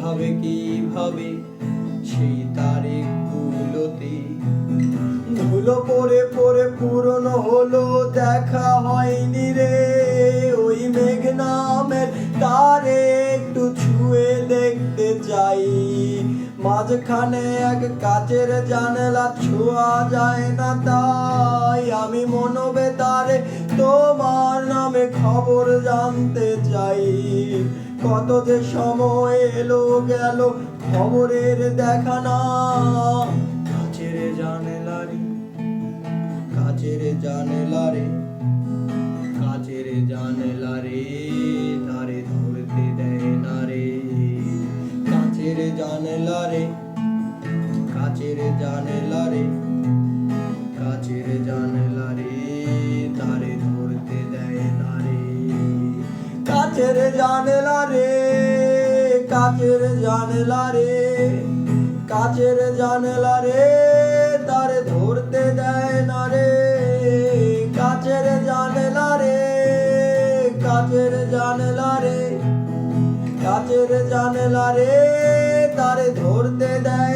কীভাবে কীভাবে সেই তারিখ গুলোতে ধুলো পরে পরে পুরনো হলো, দেখা হয়নি রে। ওই মেঘ নামের তারে একটু ছুঁয়ে দেখতে চাই। মাঝখানে এক কাচের জানলা ছোঁয়া যায় না তাই। আমি মনোবেতারে তোমার নামে খবর জানতে চাই। কত যে সময় এলো গেল, খবরের দেখা না। কাচের জানলারি কাচের জানলারে কাচের জানলারে তারে ধরতে দেয় না রে। কাচের জানলারে কাচের জানলারে কাচের জানলারে কাচের জানলারে কাচের জানলারে তারে ধরতে দেয় না রে। কাচের জানলারে কাচের জানলারে কাচের জানলারে তারে ধরতে দেয় রে